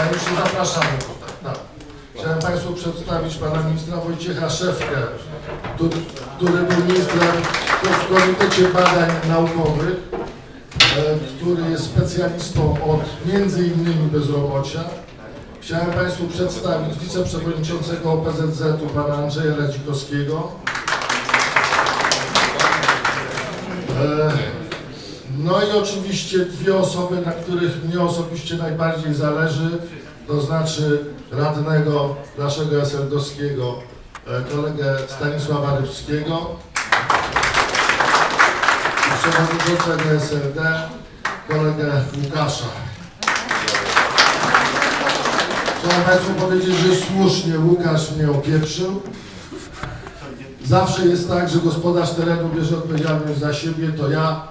Zapraszamy tutaj. Tak. Chciałem Państwu przedstawić pana ministra Wojciecha Szefkę, który, był ministrem w Komitecie Badań Naukowych, e, który jest specjalistą od między innymi bezrobocia. Chciałem Państwu przedstawić wiceprzewodniczącego OPZZ-u pana Andrzeja Radzikowskiego. No i oczywiście dwie osoby, na których mnie osobiście najbardziej zależy, to znaczy radnego naszego SLD-owskiego, e, kolegę Stanisława Rybskiego przewodniczącego SLD, kolegę Łukasza. Chciałem Państwu powiedzieć, że słusznie Łukasz mnie opieprzył. Zawsze jest tak, że gospodarz terenu bierze odpowiedzialność za siebie, to ja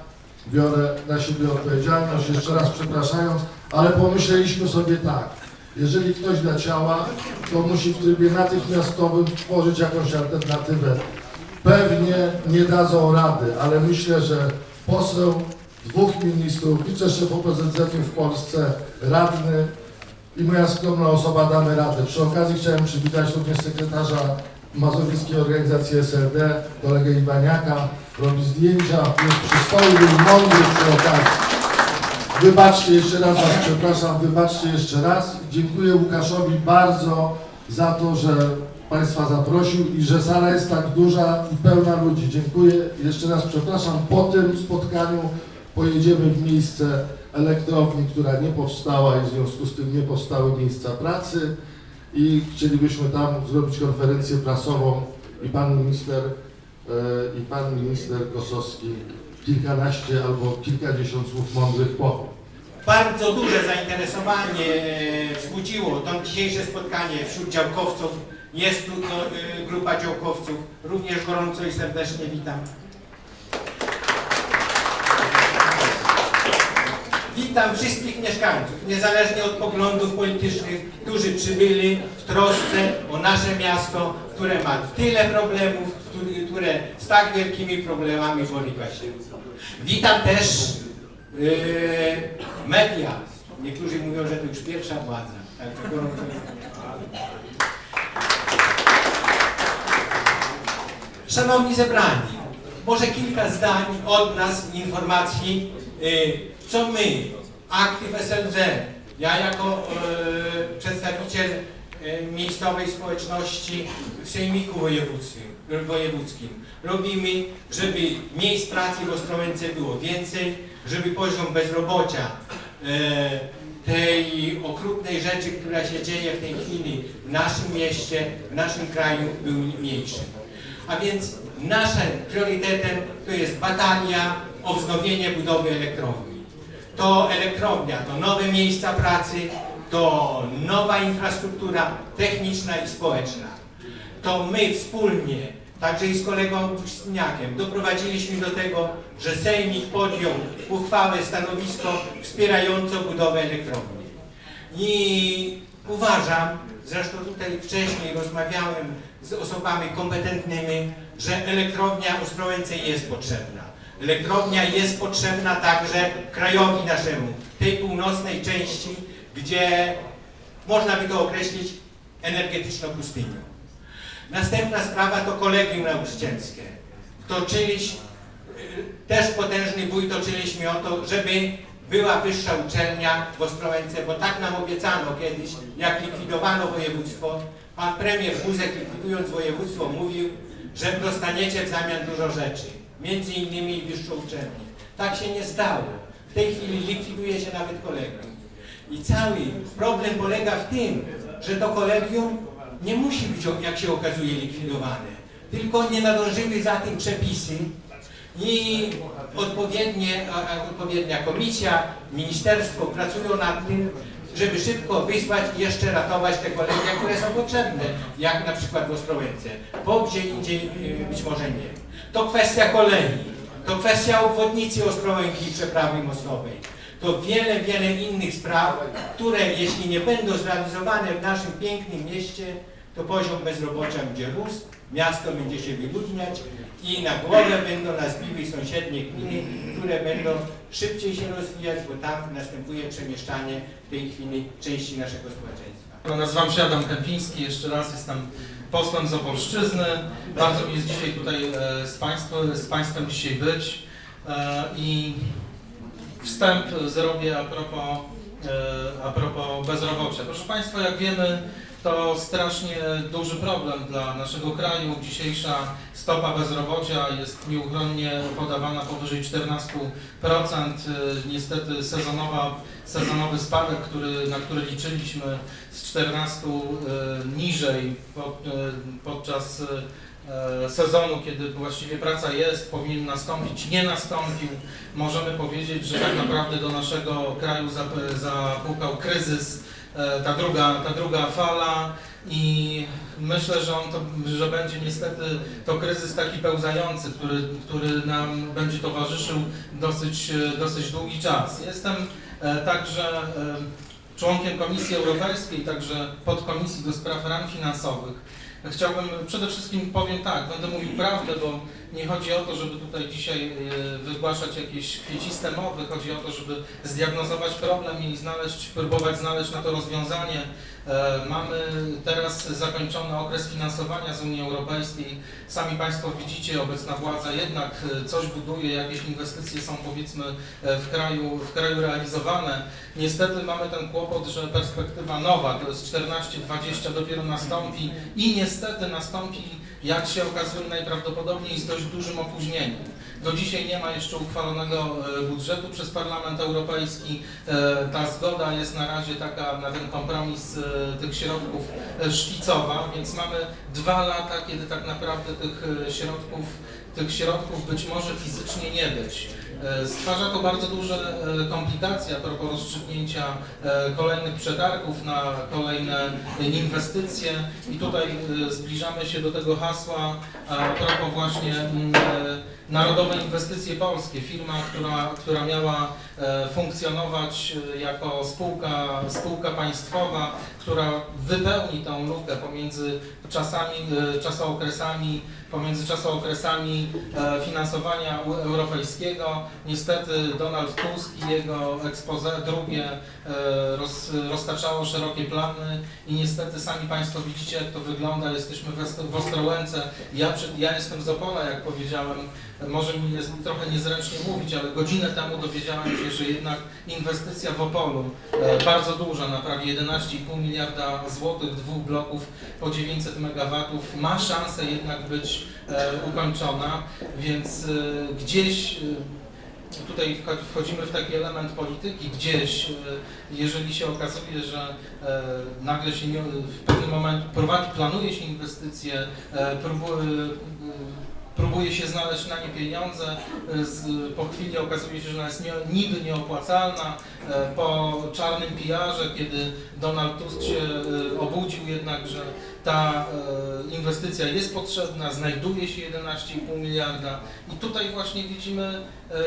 biorę na siebie odpowiedzialność, jeszcze raz przepraszając, ale pomyśleliśmy sobie tak, jeżeli ktoś da ciała, to musi w trybie natychmiastowym stworzyć jakąś alternatywę. Pewnie nie dadzą rady, ale myślę, że poseł, dwóch ministrów, wiceszef OPZZ w Polsce, radny i moja skromna osoba damy radę. Przy okazji chciałem przywitać również sekretarza Mazowieckiej Organizacji SLD, kolegę Iwaniaka, robi zdjęcia, jest przystojny mądry przy okazji. Wybaczcie jeszcze raz Was, przepraszam, wybaczcie jeszcze raz. Dziękuję Łukaszowi bardzo za to, że Państwa zaprosił i że sala jest tak duża i pełna ludzi. Dziękuję jeszcze raz, przepraszam. Po tym spotkaniu pojedziemy w miejsce elektrowni, która nie powstała i w związku z tym nie powstały miejsca pracy i chcielibyśmy tam zrobić konferencję prasową i pan minister i pan minister Kosowski kilkanaście albo kilkadziesiąt słów mądrych powie. Bardzo duże zainteresowanie e, wzbudziło to dzisiejsze spotkanie wśród działkowców. Jest tu no, e, grupa działkowców. Również gorąco i serdecznie witam. Witam wszystkich mieszkańców, niezależnie od poglądów politycznych, którzy przybyli w trosce o nasze miasto, które ma tyle problemów, które z tak wielkimi problemami boryka się. Witam też yy, media. Niektórzy mówią, że to już pierwsza władza. Gorąco Szanowni zebrani, może kilka zdań od nas informacji, y, co my, Aktyw SLD, ja jako y, przedstawiciel y, miejscowej społeczności w Sejmiku Wojewódzkim, wojewódzkim robimy, żeby miejsc pracy w Ostrołęce było więcej, żeby poziom bezrobocia y, tej okrutnej rzeczy, która się dzieje w tej chwili w naszym mieście, w naszym kraju był mniejszy. A więc naszym priorytetem to jest batalia o wznowienie budowy elektrowni. To elektrownia, to nowe miejsca pracy, to nowa infrastruktura techniczna i społeczna. To my wspólnie, także i z kolegą Augustiniakiem, doprowadziliśmy do tego, że Sejmik podjął uchwałę, stanowisko wspierające budowę elektrowni. I uważam, zresztą tutaj wcześniej rozmawiałem z osobami kompetentnymi, że elektrownia Ostrołęce jest potrzebna. Elektrownia jest potrzebna także krajowi naszemu, tej północnej części, gdzie można by to określić energetyczną pustynią. Następna sprawa to kolegium nauczycielskie. Toczyliśmy, też potężny bój toczyliśmy o to, żeby była wyższa uczelnia w Ostrołęce, bo tak nam obiecano kiedyś, jak likwidowano województwo. Pan premier Buzek likwidując województwo mówił, że dostaniecie w zamian dużo rzeczy, między innymi wyższą uczelnię. Tak się nie stało. W tej chwili likwiduje się nawet kolegium. I cały problem polega w tym, że to kolegium nie musi być, jak się okazuje, likwidowane. Tylko nie nadążyły za tym przepisy i odpowiednie, odpowiednia komisja, ministerstwo pracują nad tym, żeby szybko wysłać i jeszcze ratować te kolegia, które są potrzebne, jak na przykład w Ostrołęce, bo gdzie indziej y, być może nie. To kwestia kolei, to kwestia obwodnicy Ostrołęki i przeprawy mostowej. To wiele, wiele innych spraw, które jeśli nie będą zrealizowane w naszym pięknym mieście, to poziom bezrobocia będzie rósł, miasto będzie się wyludniać i na głowę będą nas biły sąsiednie gminy, które będą szybciej się rozwijać, bo tam następuje przemieszczanie w tej chwili części naszego społeczeństwa. Nazywam się Adam Kępiński, jeszcze raz jestem posłem z Opolszczyzny. Bardzo mi jest dzisiaj tutaj e, z, państwem, z Państwem dzisiaj być. E, I wstęp zrobię a propos, e, a propos bezrobocia. Proszę Państwa, jak wiemy, to strasznie duży problem dla naszego kraju. Dzisiejsza stopa bezrobocia jest nieuchronnie podawana powyżej 14%. E, Niestety sezonowa, sezonowy spadek, który, na który liczyliśmy z 14 e, niżej pod, e, podczas e, sezonu, kiedy właściwie praca jest, powinien nastąpić, nie nastąpił. Możemy powiedzieć, że tak naprawdę do naszego kraju zap- zapukał kryzys, ta druga, ta druga fala i myślę, że on to, że będzie niestety to kryzys taki pełzający, który, który nam będzie towarzyszył dosyć, e, dosyć długi czas. Jestem e, także e, członkiem Komisji Europejskiej, także podkomisji do spraw ram finansowych. Chciałbym, przede wszystkim powiem tak, będę mówił prawdę, bo nie chodzi o to, żeby tutaj dzisiaj e, wygłaszać jakieś kwieciste mowy, chodzi o to, żeby zdiagnozować problem i znaleźć, próbować znaleźć na to rozwiązanie. E, Mamy teraz zakończony okres finansowania z Unii Europejskiej. Sami Państwo widzicie, obecna władza jednak e, coś buduje, jakieś inwestycje są powiedzmy w kraju, w kraju realizowane. Niestety mamy ten kłopot, że perspektywa nowa, to jest 14-20 dopiero nastąpi i niestety nastąpi, jak się okazuje najprawdopodobniej z dość dużym opóźnieniem. Do dzisiaj nie ma jeszcze uchwalonego e, budżetu przez Parlament Europejski. E, Ta zgoda jest na razie taka na ten kompromis e, tych środków szkicowa, więc mamy dwa lata, kiedy tak naprawdę tych środków, tych środków być może fizycznie nie być. Stwarza to bardzo duże komplikacje a propos rozstrzygnięcia kolejnych przetargów na kolejne inwestycje i tutaj zbliżamy się do tego hasła a propos właśnie mm, Narodowe Inwestycje Polskie, firma, która, która miała e, funkcjonować e, jako spółka, spółka państwowa, która wypełni tą lukę pomiędzy czasami, e, czasookresami, pomiędzy czasookresami finansowania europejskiego. Niestety Donald Tusk i jego expose drugie roz, roztaczało szerokie plany i niestety sami Państwo widzicie jak to wygląda. Jesteśmy w, Ostrołęce. Ja, ja jestem z Opola, jak powiedziałem. Może mi jest trochę niezręcznie mówić, ale godzinę temu dowiedziałem się, że jednak inwestycja w Opolu, e, bardzo duża, na prawie 11,5 miliarda złotych, dwóch bloków po 900 megawatów, ma szansę jednak być e, ukończona, więc e, gdzieś tutaj wcho- wchodzimy w taki element polityki, gdzieś, jeżeli się okazuje, że nagle się nie, w pewnym momencie prowadzi, planuje się inwestycje, próbuje, próbuje się znaleźć na nie pieniądze, z, po chwili okazuje się, że ona jest nie, niby nieopłacalna, e, po czarnym pijarze, kiedy Donald Tusk się e, obudził jednak, że ta inwestycja jest potrzebna, znajduje się 11,5 miliarda. I tutaj właśnie widzimy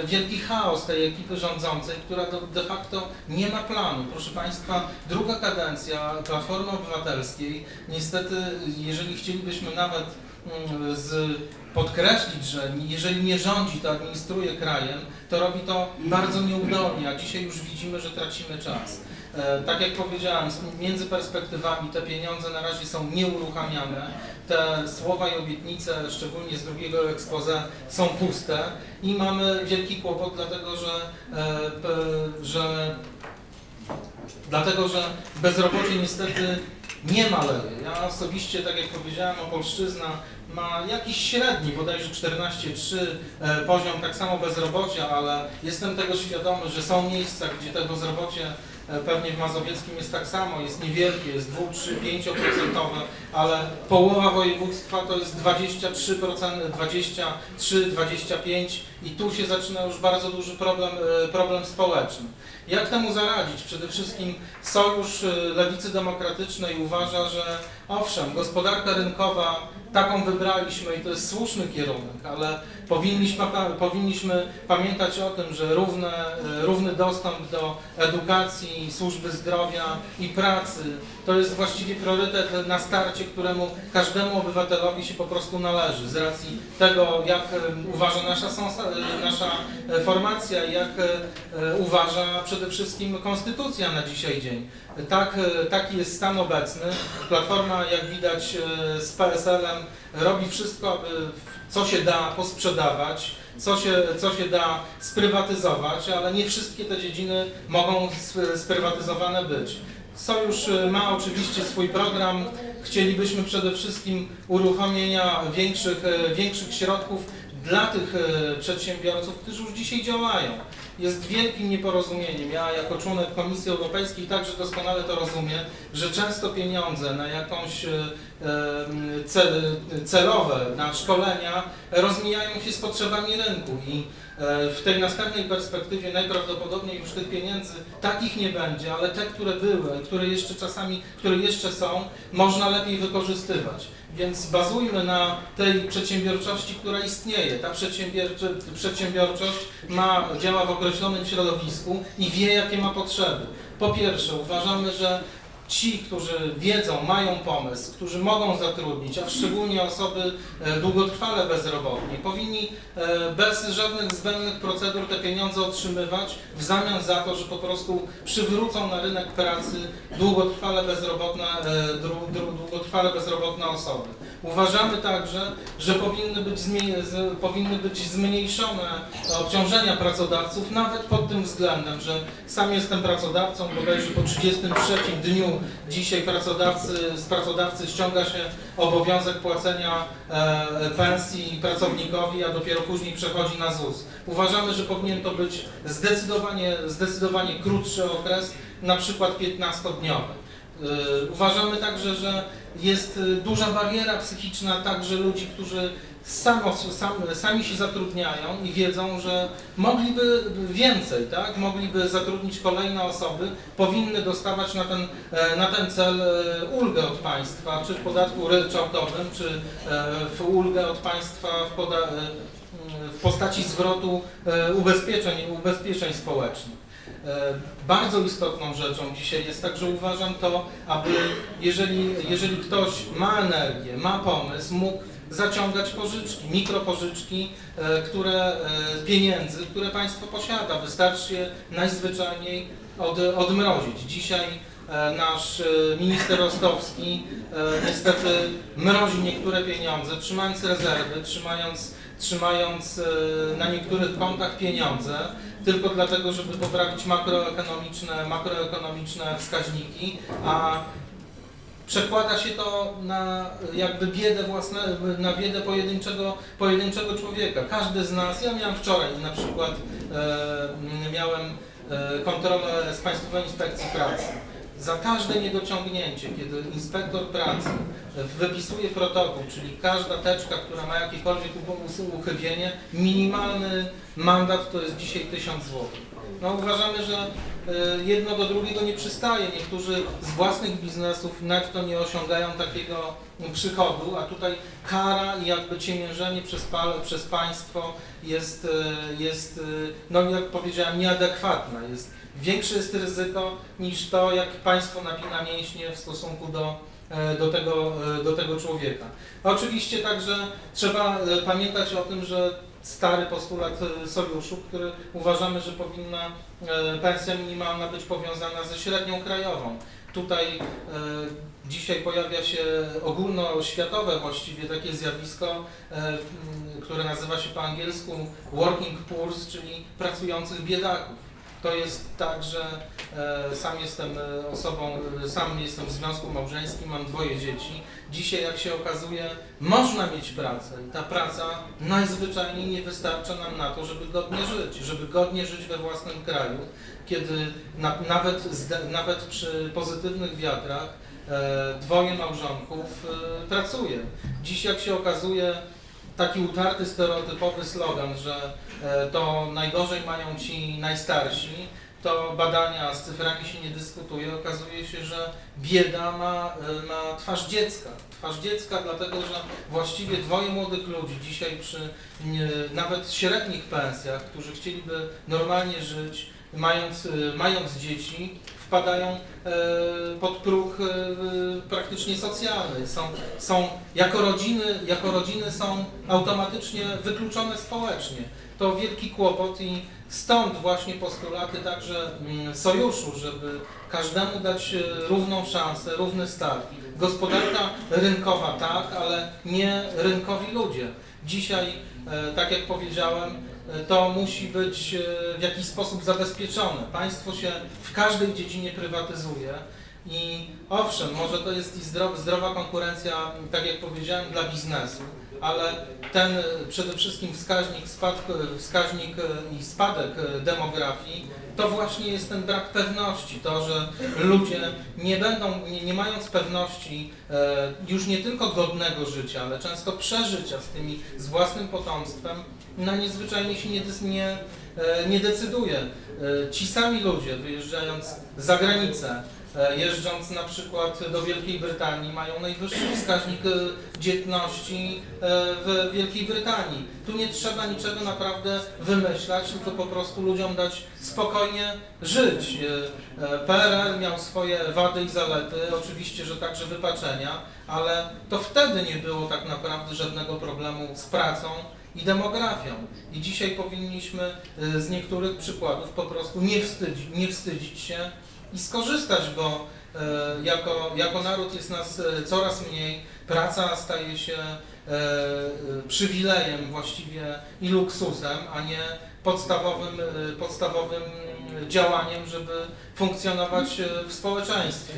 wielki chaos tej ekipy rządzącej, która de facto nie ma planu. Proszę Państwa, druga kadencja Platformy Obywatelskiej, niestety jeżeli chcielibyśmy nawet z podkreślić, że jeżeli nie rządzi, to administruje krajem, to robi to bardzo nieudolnie, a dzisiaj już widzimy, że tracimy czas. E, Tak jak powiedziałem, między perspektywami te pieniądze na razie są nieuruchamiane, te słowa i obietnice, szczególnie z drugiego expose, są puste i mamy wielki kłopot, dlatego że, e, że dlatego, że bezrobocie niestety nie maleje. Ja osobiście, tak jak powiedziałem, Opolszczyzna ma jakiś średni, bodajże 14,3 e, poziom tak samo bezrobocia, ale jestem tego świadomy, że są miejsca, gdzie to bezrobocie pewnie w Mazowieckim jest tak samo, jest niewielkie, jest 2, 3, 5 procentowe, ale połowa województwa to jest 23%, 23, 25 i tu się zaczyna już bardzo duży problem, e, problem społeczny. Jak temu zaradzić? Przede wszystkim Sojusz y, Lewicy Demokratycznej uważa, że owszem, gospodarka rynkowa, taką wybraliśmy i to jest słuszny kierunek, ale powinniśmy, powinniśmy pamiętać o tym, że równe, y, równy dostęp do edukacji, służby zdrowia i pracy to jest właściwie priorytet na starcie, któremu każdemu obywatelowi się po prostu należy z racji tego, jak uważa nasza, y, nasza y, formacja jak uważa przede wszystkim konstytucja na dzisiaj dzień. Tak, taki jest stan obecny. Platforma, jak widać z PSL-em, robi wszystko, aby co się da posprzedawać, co się, co się da sprywatyzować, ale nie wszystkie te dziedziny mogą sp- sprywatyzowane być. Sojusz y, ma oczywiście swój program. Chcielibyśmy przede wszystkim uruchomienia większych, y, większych środków dla tych y, przedsiębiorców, którzy już dzisiaj działają. Jest wielkim nieporozumieniem. Ja jako członek Komisji Europejskiej także doskonale to rozumiem, że często pieniądze na jakąś celowe, na szkolenia rozmijają się z potrzebami rynku i e, w tej następnej perspektywie najprawdopodobniej już tych pieniędzy takich nie będzie, ale te, które były, które jeszcze czasami, które jeszcze są, można lepiej wykorzystywać. Więc bazujmy na tej przedsiębiorczości, która istnieje. Ta przedsiębiorczość ma, działa w określonym środowisku i wie, jakie ma potrzeby. Po pierwsze, uważamy, że ci, którzy wiedzą, mają pomysł, którzy mogą zatrudnić, a szczególnie osoby e, długotrwale bezrobotnie, powinni e, bez żadnych zbędnych procedur te pieniądze otrzymywać w zamian za to, że po prostu przywrócą na rynek pracy długotrwale bezrobotne, e, długotrwale bezrobotne osoby. Uważamy także, że powinny być, powinny być zmniejszone obciążenia pracodawców, nawet pod tym względem, że sam jestem pracodawcą, bodajże po 33 dniu dzisiaj pracodawcy, z pracodawcy ściąga się obowiązek płacenia e, pensji pracownikowi, a dopiero później przechodzi na ZUS. Uważamy, że powinien to być zdecydowanie, zdecydowanie krótszy okres, na przykład 15-dniowy. Y, Uważamy także, że jest y, duża bariera psychiczna także ludzi, którzy sam, sami się zatrudniają i wiedzą, że mogliby więcej, tak? mogliby zatrudnić kolejne osoby, powinny dostawać na ten, e, na ten cel e, ulgę od państwa, czy w podatku ryczałtowym, czy e, w ulgę od państwa w, poda, w postaci zwrotu ubezpieczeń, ubezpieczeń społecznych. Bardzo istotną rzeczą dzisiaj jest także uważam to, aby jeżeli, jeżeli ktoś ma energię, ma pomysł, mógł zaciągać pożyczki, mikropożyczki, e, które, e, pieniędzy, które państwo posiada. Wystarczy je najzwyczajniej od, odmrozić. Dzisiaj e, nasz minister Rostowski niestety mrozi niektóre pieniądze, trzymając rezerwy, trzymając, trzymając na niektórych kontach pieniądze, tylko dlatego, żeby poprawić makroekonomiczne, makroekonomiczne wskaźniki, a przekłada się to na jakby biedę własne, na biedę pojedynczego, pojedynczego człowieka. Każdy z nas, ja miałem wczoraj na przykład, e, miałem e, kontrolę z Państwowej Inspekcji Pracy. Za każde niedociągnięcie, kiedy inspektor pracy wypisuje protokół, czyli każda teczka, która ma jakiekolwiek uchybienie, minimalny mandat to jest dzisiaj 1000 zł. No uważamy, że jedno do drugiego nie przystaje. Niektórzy z własnych biznesów netto nie osiągają takiego przychodu, a tutaj kara i jakby ciemiężenie przez, przez państwo jest, e, jest, e, no jak powiedziałem, nieadekwatna. Jest, większe jest ryzyko niż to, jak państwo napina mięśnie w stosunku do, e, do, tego, e, do tego człowieka. Oczywiście także trzeba e, pamiętać o tym, że stary postulat sojuszu, który uważamy, że powinna pensja minimalna być powiązana ze średnią krajową. Tutaj dzisiaj pojawia się ogólnoświatowe właściwie takie zjawisko, które nazywa się po angielsku working poors, czyli pracujących biedaków. To jest tak, że e, sam jestem e, osobą, e, sam jestem w związku małżeńskim, mam dwoje dzieci. Dzisiaj, jak się okazuje, można mieć pracę i ta praca najzwyczajniej nie wystarcza nam na to, żeby godnie żyć, żeby godnie żyć we własnym kraju, kiedy na, nawet, nawet przy pozytywnych wiatrach e, dwoje małżonków e, pracuje. Dziś, jak się okazuje, taki utarty, stereotypowy slogan, że to najgorzej mają ci najstarsi, to badania z cyframi się nie dyskutuje. Okazuje się, że bieda ma, e, ma twarz dziecka. Twarz dziecka, dlatego że właściwie dwoje młodych ludzi dzisiaj przy nie, nawet średnich pensjach, którzy chcieliby normalnie żyć, mając, e, mając dzieci, wpadają e, pod próg e, praktycznie socjalny. Są, są jako, rodziny, jako rodziny są automatycznie wykluczone społecznie. To wielki kłopot i stąd właśnie postulaty także mm, sojuszu, żeby każdemu dać e, równą szansę, równy start. Gospodarka rynkowa tak, ale nie rynkowi ludzie. Dzisiaj, e, tak jak powiedziałem, e, to musi być w jakiś sposób zabezpieczone. Państwo się w każdej dziedzinie prywatyzuje i owszem, może to jest i zdrowa, zdrowa konkurencja, tak jak powiedziałem, dla biznesu, ale ten e, przede wszystkim wskaźnik, spadku, wskaźnik e, i spadek e, demografii to właśnie jest ten brak pewności, to, że ludzie nie będą, nie, nie mając pewności e, już nie tylko godnego życia, ale często przeżycia z tymi, z własnym potomstwem, na nie zwyczajnie się nie, nie, e, nie decyduje. E, ci sami ludzie wyjeżdżając za granicę, e, jeżdżąc na przykład do Wielkiej Brytanii, mają najwyższy wskaźnik e, dzietności e, w Wielkiej Brytanii. Tu nie trzeba niczego naprawdę wymyślać, tylko po prostu ludziom dać spokojnie żyć. E, e, PRL miał swoje wady i zalety, oczywiście, że także wypaczenia, ale to wtedy nie było tak naprawdę żadnego problemu z pracą i demografią. I dzisiaj powinniśmy e, z niektórych przykładów po prostu nie wstydzić, nie wstydzić się i skorzystać, bo e, jako, jako naród jest nas e, coraz mniej, praca staje się e, przywilejem właściwie i luksusem, a nie podstawowym, podstawowym działaniem, żeby funkcjonować w społeczeństwie.